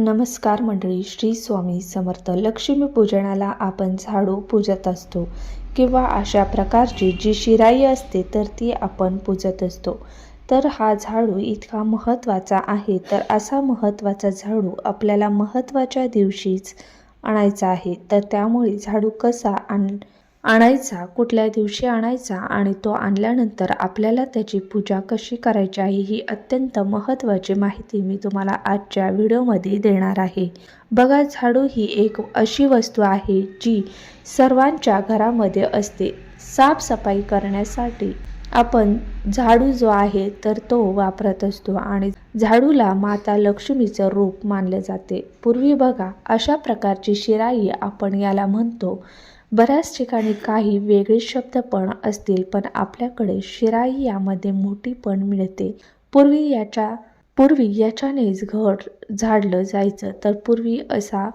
नमस्कार मंडळी श्री स्वामी समर्थ लक्ष्मीपूजनाला आपण झाडू पूजत असतो किंवा अशा प्रकारची जी शिराई असते तर ती आपण पूजत असतो. तर हा झाडू इतका महत्त्वाचा आहे तर असा महत्त्वाचा झाडू आपल्याला महत्त्वाच्या दिवशीच आणायचा आहे. तर त्यामुळे झाडू कसा आण आणायचा कुठल्या दिवशी आणायचा आणि तो आणल्यानंतर आपल्याला त्याची पूजा कशी करायची आहे ही अत्यंत महत्त्वाची माहिती मी तुम्हाला आजच्या व्हिडिओमध्ये देणार आहे. बघा झाडू ही एक अशी वस्तू आहे जी सर्वांच्या घरामध्ये असते. साफसफाई करण्यासाठी आपण झाडू जो आहे तर तो वापरत असतो आणि झाडूला माता लक्ष्मीचं रूप मानले जाते. पूर्वी बघा अशा प्रकारची शिराई आपण याला म्हणतो बऱ्याच ठिकाणी काही वेगळे शब्द पण असतील पण आपल्याकडे शिराई यामध्ये मोठी पण मिळते. पूर्वी याच्या पूर्वी याच्यानेच घर झाडलं जायचं तर पूर्वी असा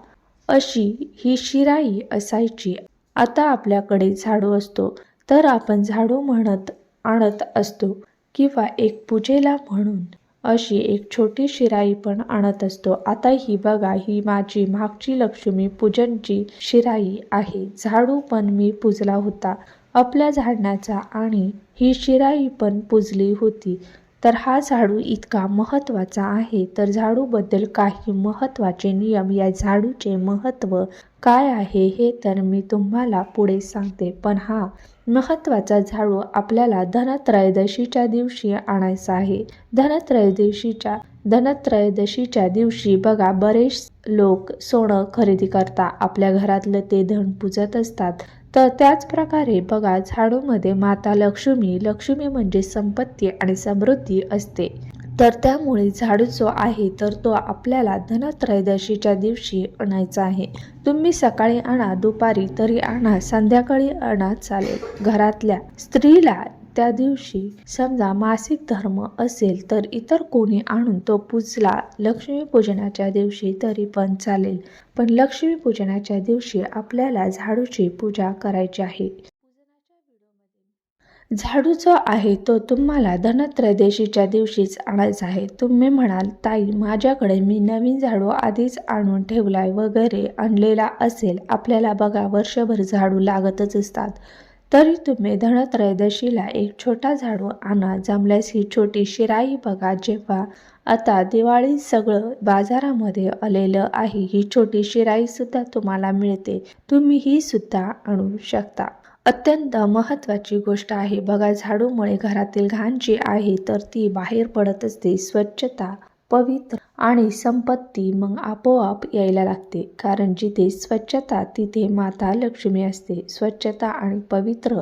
अशी ही शिराई असायची. आता आपल्याकडे झाडू असतो तर आपण झाडू म्हणत आणत असतो किंवा एक पूजेला म्हणून. अशी एक छोटी शिराई पण आणत असतो. आता ही बघा ही माझी मागची लक्ष्मी पूजनची शिराई आहे. झाडू पण मी पूजला होता. आपल्या झाडण्याचा आणि ही शिराई पण पूजली होती. तर हा झाडू इतका महत्त्वाचा आहे. तर झाडूबद्दल काही महत्त्वाचे नियम या झाडूचे महत्त्व काय आहे हे तर मी तुम्हाला पुढे सांगते. पण हा महत्त्वाचा झाडू आपल्याला धनत्रयोदशीच्या दिवशी आणायचा आहे. धनत्रयोदशीच्या धनत्रयोदशीच्या दिवशी बघा बरेच लोक सोनं खरेदी करता. आपल्या घरातलं ते धन पूजत असतात. तर त्याच प्रकारे बघा झाडूमध्ये माता लक्ष्मी लक्ष्मी म्हणजे संपत्ती आणि समृद्धी असते. तर त्यामुळे झाडू जो आहे तर तो आपल्याला धनत्रयोदशीच्या दिवशी आणायचा आहे. तुम्ही सकाळी आणा दुपारी तरी आणा संध्याकाळी आणा चालेल. घरातल्या स्त्रीला त्या दिवशी समजा मासिक धर्म असेल तर इतर कोणी आणून तो पूजला लक्ष्मीपूजनाच्या दिवशी तरी पण चालेल. पण लक्ष्मीपूजनाच्या दिवशी आपल्याला झाडूची पूजा करायची आहे. झाडू जो आहे तो तुम्हाला धनत्रयोदशीच्या दिवशीच आणायचा आहे. तुम्ही म्हणाल ताई माझ्याकडे मी नवीन झाडू आधीच आणून ठेवलाय वगैरे आणलेला असेल. आपल्याला बघा वर्षभर झाडू लागतच असतात. तरी तुम्ही धनत्रयोदशीला एक छोटा झाडू आणा. जमल्यास ही छोटी शिराई बघा. जेव्हा आता दिवाळी सगळं बाजारामध्ये आलेलं आहे ही छोटी शिराई सुद्धा तुम्हाला मिळते. तुम्ही ही सुद्धा आणू शकता. अत्यंत महत्त्वाची गोष्ट आहे. बघा झाडूमुळे घरातील घाण जी आहे तर ती बाहेर पडत असते स्वच्छता पवित्र आणि संपत्ती मग आपोआप यायला लागते. कारण जिथे स्वच्छता तिथे माता लक्ष्मी असते. स्वच्छता आणि पवित्र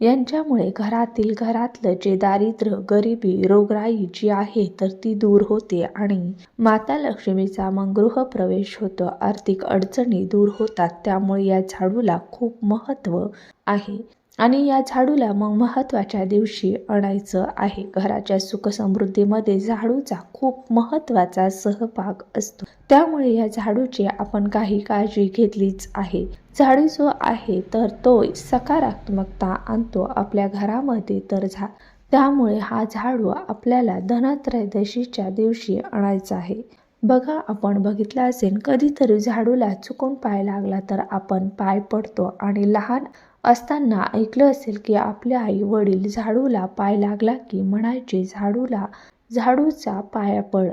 यांच्यामुळे घरातील घरातलं जे दारिद्र्य गरिबी रोगराई जी आहे तर ती दूर होते आणि माता लक्ष्मीचा मग गृहप्रवेश होतो. आर्थिक अडचणी दूर होतात. त्यामुळे या झाडूला खूप महत्त्व आहे. आणि या झाडूला मग महत्त्वाच्या दिवशी आणायचं आहे. घराच्या सुखसमृद्धीमध्ये झाडूचा खूप महत्त्वाचा सहभाग असतो. त्यामुळे या झाडूची आपण काही काळजी घेतलीच आहे. झाडू जो आहे तर तो सकारात्मकता आणतो आपल्या घरामध्ये तर झा त्यामुळे हा झाडू आपल्याला धनत्रयोदशीच्या दिवशी आणायचा आहे. बघा आपण बघितलं असेल कधीतरी झाडूला चुकून पाय लागला तर आपण पाय पडतो आणि लहान असताना ऐकलं असेल की आपले आई वडील झाडूला पाय लागला की म्हणायचे झाडूला झाडूचा पाया पड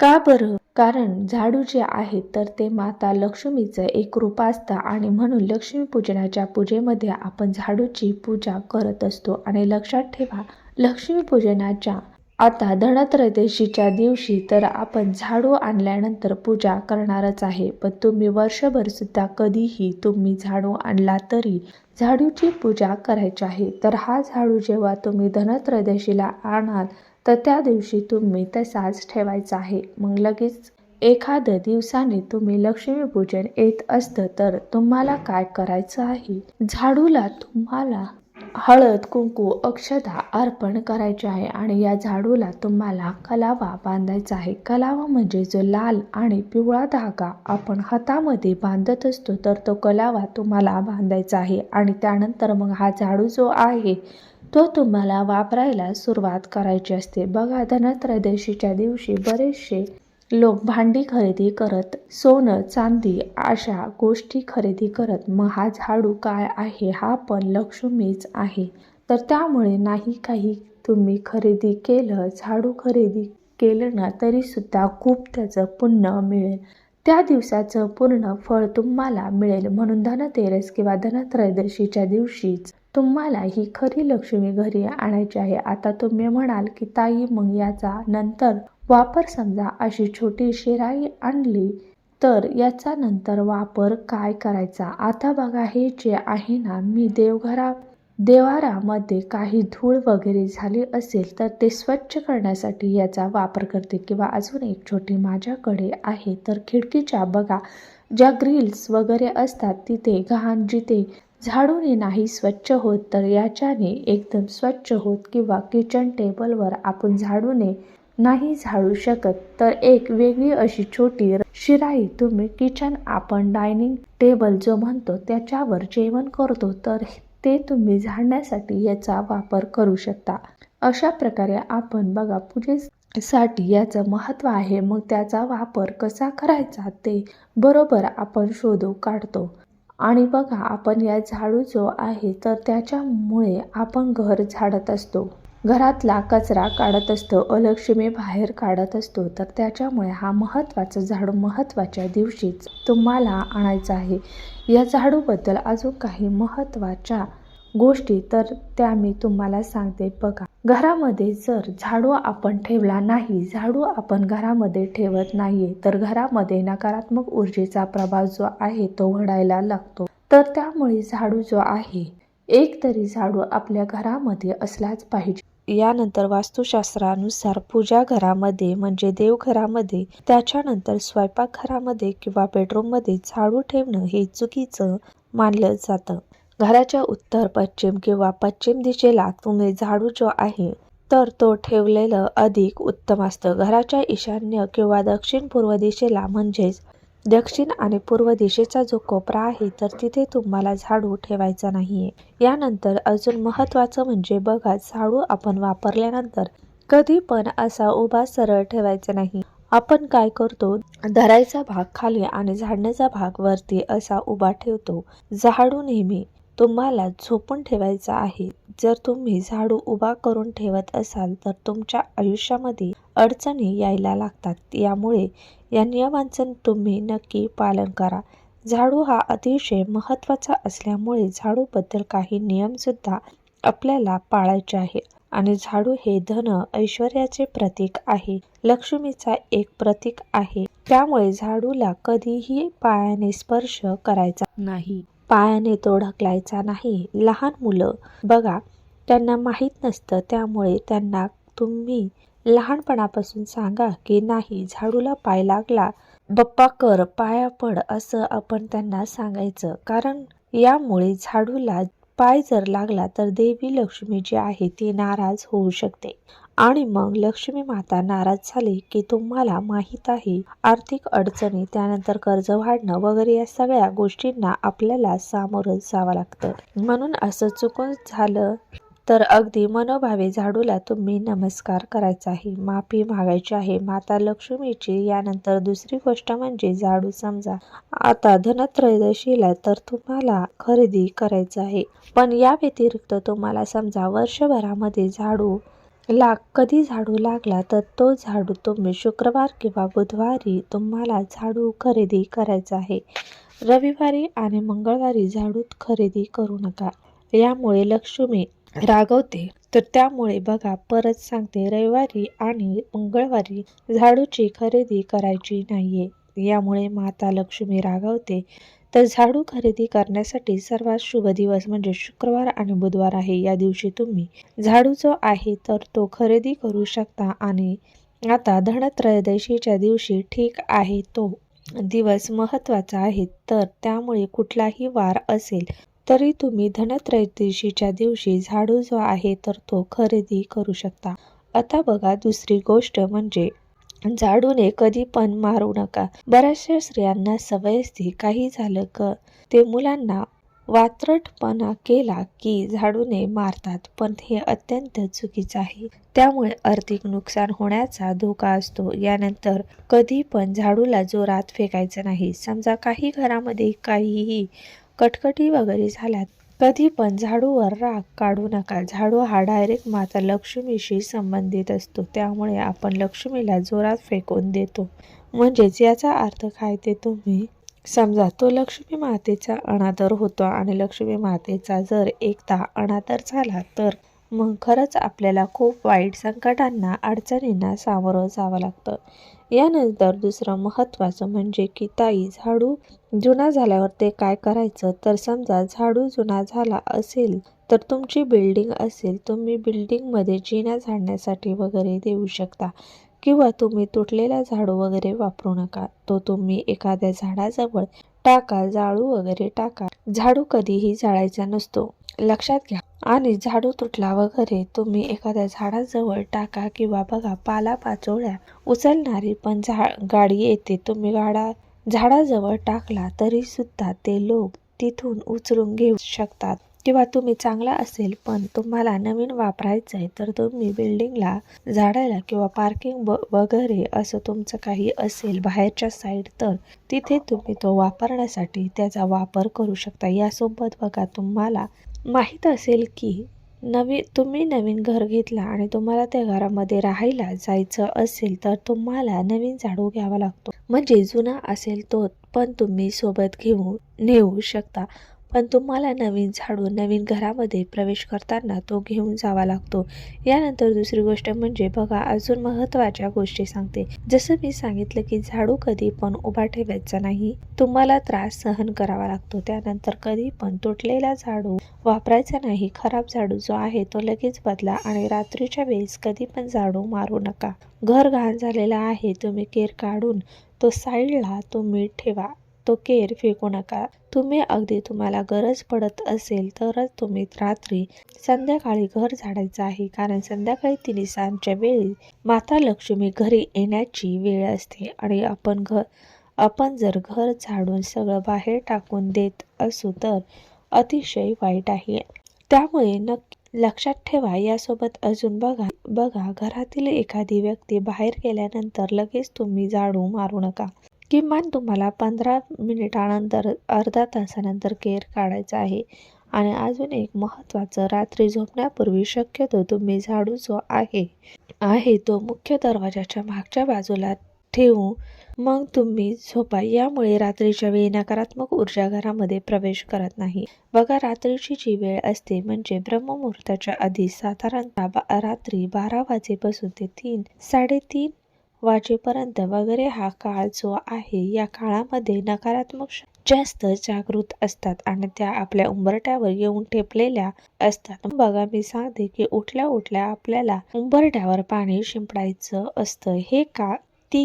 का बरं? कारण झाडू जे आहे तर ते माता लक्ष्मीचं एक रूप असतं आणि म्हणून लक्ष्मीपूजनाच्या पूजेमध्ये आपण झाडूची पूजा करत असतो आणि लक्षात ठेवा लक्ष्मीपूजनाच्या आता धनत्रयोदशीच्या दिवशी तर आपण झाडू आणल्यानंतर पूजा करणारच आहे पण तुम्ही वर्षभर सुद्धा कधीही तुम्ही झाडू आणला तरी झाडूची पूजा करायची आहे. तर हा झाडू जेव्हा तुम्ही धनत्रयोदशीला आणाल तर त्या दिवशी तुम्ही तसाच ठेवायचा आहे. मग लगेच एखाद्या दिवसाने तुम्ही लक्ष्मीपूजन येत असतं तर तुम्हाला काय करायचं आहे? झाडूला तुम्हाला हळद कुंकू अक्षता अर्पण करायचे आहे आणि या झाडूला तुम्हाला कलावा बांधायचा आहे. कलावा म्हणजे जो लाल आणि पिवळा धागा आपण हातामध्ये बांधत असतो तर तो कलावा तुम्हाला बांधायचा आहे. आणि त्यानंतर मग हा झाडू जो आहे तो तुम्हाला वापरायला सुरुवात करायची असते. बघा धनत्रयोदशीच्या दिवशी बरेचसे लोक भांडी खरेदी करत सोनं चांदी अशा गोष्टी खरेदी करत मग हा झाडू काय आहे हा पण लक्ष्मीच आहे. तर त्यामुळे नाही काही तुम्ही खरेदी केलं झाडू खरेदी केलं ना तरीसुद्धा खूप त्याचं पुण्य मिळेल. त्या दिवसाचं पूर्ण फळ तुम्हाला मिळेल म्हणून धनतेरस किंवा धनत्रयोदशीच्या दिवशीच तुम्हाला ही खरी लक्ष्मी घरी आणायची आहे. आता तुम्ही म्हणाल की ताई मग याचा नंतर वापर समजा अशी छोटी शिराई आणली तर याचा नंतर वापर काय करायचा? आता बघा हे जे आहे ना मी देवघरा देवारामध्ये काही धूळ वगैरे झाली असेल तर ते स्वच्छ करण्यासाठी याचा वापर करते किंवा अजून एक छोटी माझ्याकडे आहे. तर खिडकीच्या बघा ज्या ग्रिल्स वगैरे असतात तिथे घाण जिथे झाडूने नाही स्वच्छ होत तर याच्याने एकदम स्वच्छ होत किंवा किचन टेबलवर आपण झाडूने नाही झाडू शकत. तर एक वेगळी अशी छोटी शिराई तुम्ही किचन आपण डायनिंग टेबल जो म्हणतो त्याच्यावर जेवण करतो तर ते तुम्ही झाडण्यासाठी याचा वापर करू शकता. अशा प्रकारे आपण बघा पूजेसाठी याचं महत्त्व आहे. मग त्याचा वापर कसा करायचा ते बरोबर आपण शोधू काढतो. आणि बघा आपण या झाडू जो आहे तर त्याच्यामुळे आपण घर झाडत असतो. घरातला कचरा काढत असतो अलक्ष्मी बाहेर काढत असतो तर त्याच्यामुळे हा महत्त्वाचा झाडू महत्त्वाच्या दिवशीच तुम्हाला आणायचा आहे. या झाडूबद्दल अजून काही महत्त्वाच्या गोष्टी तर त्या मी तुम्हाला सांगते. बघा घरामध्ये जर झाडू आपण ठेवला नाही झाडू आपण घरामध्ये ठेवत नाहीये तर घरामध्ये नकारात्मक ऊर्जेचा प्रभाव जो आहे तो घडायला लागतो. तर त्यामुळे झाडू जो आहे एक तरी झाडू आपल्या घरामध्ये असलाच पाहिजे. यानंतर वास्तुशास्त्रानुसार पूजा घरामध्ये म्हणजे देवघरामध्ये त्याच्यानंतर स्वयंपाकघरामध्ये किंवा बेडरूममध्ये झाडू ठेवणं हे चुकीचं मानलं जातं. घराच्या उत्तर पश्चिम किंवा पश्चिम दिशेला तुम्ही झाडू जो आहे तर तो ठेवलेलं अधिक उत्तम असतं. घराच्या ईशान्य किंवा दक्षिण पूर्व दिशेला म्हणजेच दक्षिण आणि पूर्व दिशेचा जो कोपरा आहे तर तिथे तुम्हाला झाडू ठेवायचा नाहीये. यानंतर अजून महत्वाचं म्हणजे बघा झाडू आपण वापरल्यानंतर कधी पण असा उभा सरळ ठेवायचा नाही. आपण काय करतो? धरायचा भाग खाली आणि झाडण्याचा भाग वरती असा उभा ठेवतो. झाडू नेहमी तुम्हाला झोपून ठेवायचा आहे. जर तुम्ही झाडू उभा करून ठेवत असाल तर तुमच्या आयुष्यामध्ये अडचणी यायला लागतात. यामुळे या नियमांचं तुम्ही नक्की पालन करा. झाडू हा अतिशय महत्त्वाचा असल्यामुळे झाडूबद्दल काही नियमसुद्धा आपल्याला पाळायचे आहे. आणि झाडू हे धन ऐश्वर्याचे प्रतीक आहे. लक्ष्मीचा एक प्रतीक आहे. त्यामुळे झाडूला कधीही पायाने स्पर्श करायचा नाही. पायाने तो ढकलायचा नाही. लहान मुलं बघा त्यांना माहीत नसतं. त्यामुळे त्यांना तुम्ही लहानपणापासून सांगा की नाही झाडूला पाय लागला बप्पा कर पाया पड असं आपण त्यांना सांगायचं. कारण यामुळे झाडूला पाय जर लागला तर देवी लक्ष्मी जी आहे ती नाराज होऊ शकते. आणि मग लक्ष्मी माता नाराज झाली की तुम्हाला माहीत आहे आर्थिक अडचणी त्यानंतर कर्ज वाढणं वगैरे या सगळ्या गोष्टींना आपल्याला सामोरं जावं लागतं. म्हणून असं चुकून झालं तर अगदी मनोभावे झाडूला तुम्ही नमस्कार करायचा आहे माफी मागायची आहे माता लक्ष्मीची यानंतर दुसरी गोष्ट म्हणजे झाडू समजा. आता धनत्रयोदशीला तर तुम्हाला खरेदी करायचं आहे पण या व्यतिरिक्त तुम्हाला समजा वर्षभरामध्ये झाडू ला कधी झाडू लागला तर तो झाडू तुम्ही शुक्रवार किंवा बुधवारी तुम्हाला झाडू खरेदी करायचा आहे रविवारी आणि मंगळवारी झाडू खरेदी करू नका. यामुळे लक्ष्मी रागवते. तर त्यामुळे बघा परत सांगते रविवारी आणि मंगळवारी झाडूची खरेदी करायची नाहीये. यामुळे माता लक्ष्मी रागवते. तर झाडू खरेदी करण्यासाठी सर्वात शुभ दिवस म्हणजे शुक्रवार आणि बुधवार आहे. या दिवशी तुम्ही झाडू जो आहे तर तो खरेदी करू शकता आणि आता धनत्रयोदशीच्या दिवशी ठीक आहे तो दिवस महत्त्वाचा आहे. तर त्यामुळे कुठलाही वार असेल तरी तुम्ही धनत्रयोदशीच्या दिवशी झाडू जो आहे तर तो खरेदी करू शकता. आता बघा दुसरी गोष्ट म्हणजे झाडूने कधी पण मारू नका. बऱ्याचशा स्त्रियांना सवय असते काही झालं क ते मुलांना वात्रटपणा केला की झाडूने मारतात पण हे अत्यंत चुकीचं आहे. त्यामुळे आर्थिक नुकसान होण्याचा धोका असतो. यानंतर कधी पण झाडूला जोरात फेकायचं नाही. समजा काही घरामध्ये काहीही कटकटी वगैरे झाल्यात. कधी पण झाडूवर राग काढू नका. झाडू हा डायरेक्ट माता लक्ष्मीशी संबंधित असतो. त्यामुळे आपण लक्ष्मीला जोरात फेकून देतो. म्हणजेच याचा अर्थ काय ते तुम्ही समजा तो लक्ष्मी मातेचा अनादर होतो आणि लक्ष्मी मातेचा जर एकदा अनादर झाला तर मग खरंच आपल्याला खूप वाईट संकटांना अडचणींना सामोरं जावं लागतं. यानंतर दुसरं महत्त्वाचं म्हणजे की ताई झाडू जुना झाल्यावर ते काय करायचं? तर समजा झाडू जुना झाला असेल तर तुमची बिल्डिंग असेल तुम्ही बिल्डिंगमध्ये जिना झाडण्यासाठी वगैरे देऊ शकता. किंवा तुम्ही तुटलेला झाडू वगैरे वापरू नका. तो तुम्ही एखाद्या झाडाजवळ टाका जाळू वगैरे टाका. झाडू कधीही जाळायचा नसतो. लक्षात घ्या. आणि झाडू तुटला वगैरे तुम्ही एखाद्या झाडाजवळ टाका किंवा बघा पाला पाचोळ्या उचलणारी पण झा गाडी येते. तुम्ही गाडा झाडाजवळ टाकला तरी सुद्धा ते लोक तिथून उचलून घेऊ शकतात. किंवा तुम्ही चांगला असेल पण तुम्हाला नवीन वापरायचं आहे तर तुम्ही बिल्डिंगला झाडायला किंवा पार्किंग वगैरे असं तुमचं काही असेल बाहेरच्या साईड तर तिथे तुम्ही तो वापरण्यासाठी त्याचा वापर करू शकता. यासोबत बघा तुम्हाला माहीत असेल की नवीन तुम्ही नवीन घर घेतला आणि तुम्हाला त्या घरामध्ये राहायला जायचं असेल तर तुम्हाला नवीन झाडू घ्यावा लागतो. म्हणजे जुना असेल तो पण तुम्ही सोबत घेऊन नेऊ शकता. पण तुम्हाला नवीन झाडू नवीन घरामध्ये प्रवेश करताना तो घेऊन जावा लागतो. यानंतर दुसरी गोष्ट म्हणजे बघा अजून महत्त्वाच्या गोष्टी सांगते. जसं मी सांगितलं की झाडू कधी पण उभा ठेवायचा नाही. तुम्हाला त्रास सहन करावा लागतो. त्यानंतर कधी पण तुटलेला झाडू वापरायचा नाही. खराब झाडू जो आहे तो लगेच बदला आणि रात्रीच्या वेळेस कधी पण झाडू मारू नका. घर घाण झालेला आहे तुम्ही केर काढून तो साईडला तुम्ही ठेवा. तो केर फेकू नका. तुम्ही अगदी तुम्हाला गरज पडत असेल तरच तुम्ही रात्री संध्याकाळी घर झाडायचं आहे. कारण संध्याकाळी तिने सांजच्या वेळी माता लक्ष्मी घरी येण्याची वेळ असते. आणि आपण घर आपण जर घर झाडून सगळं बाहेर टाकून देत असू तर अतिशय वाईट आहे. त्यामुळे नक्की लक्षात ठेवा. यासोबत अजून बघा बघा. घरातील एखादी व्यक्ती बाहेर गेल्यानंतर लगेच तुम्ही झाडू मारू नका. किमान तुम्हाला पंधरा मिनिटानंतर अर्धा तासानंतर केअर काढायचा आहे. आणि अजून एक महत्त्वाचं रात्री झोपण्यापूर्वी शक्यतो तुम्ही झाडू जो आहे आहे तो मुख्य दरवाजाच्या मागच्या बाजूला ठेवू. मग तुम्ही झोपा. यामुळे रात्रीच्या वेळी नकारात्मक ऊर्जा घरामध्ये प्रवेश करत नाही. बघा रात्रीची जी वेळ असते म्हणजे ब्रह्ममुहूर्ताच्या आधी साधारणतः रात्री बारा वाजेपासून ते तीन साडेतीन वाजेपर्यंत वगैरे हा काळ जो आहे या काळामध्ये नकारात्मक जास्त जागृत असतात आणि त्या आपल्या उंबरट्यावर येऊन ठेपलेल्या असतात. बघा मी सांगते की उठल्या उठल्या आपल्याला उंबरट्यावर पाणी शिंपडायचं असतं. हे का ती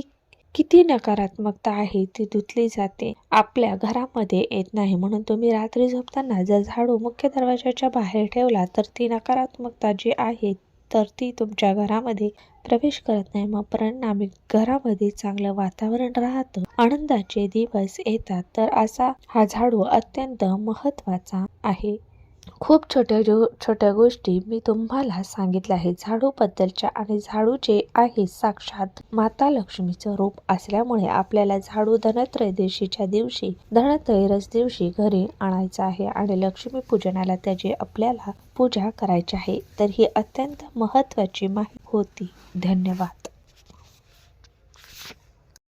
किती नकारात्मकता आहे ती धुतली जाते. आपल्या घरामध्ये येत नाही. म्हणून तुम्ही रात्री झोपताना जर झाडू मुख्य दरवाजाच्या बाहेर ठेवला तर ती नकारात्मकता जी आहे तर ती तुमच्या घरामध्ये प्रवेश करत नाही. मग परिणामी घरामध्ये चांगलं वातावरण राहतं. आनंदाचे दिवस येतात. तर असा हा झाडू अत्यंत महत्त्वाचा आहे. खूप छोट्या जो छोट्या गोष्टी मी तुम्हाला सांगितल्या आहेत. झाडूबद्दलच्या आणि झाडू जे आहे साक्षात माता लक्ष्मीचं रूप असल्यामुळे आपल्याला झाडू धनत्रयोदशीच्या दिवशी धनत्रयोदश दिवशी घरी आणायचं आहे आणि लक्ष्मी पूजनाला त्याची आपल्याला पूजा करायची आहे. तर ही अत्यंत महत्त्वाची माहिती होती. धन्यवाद.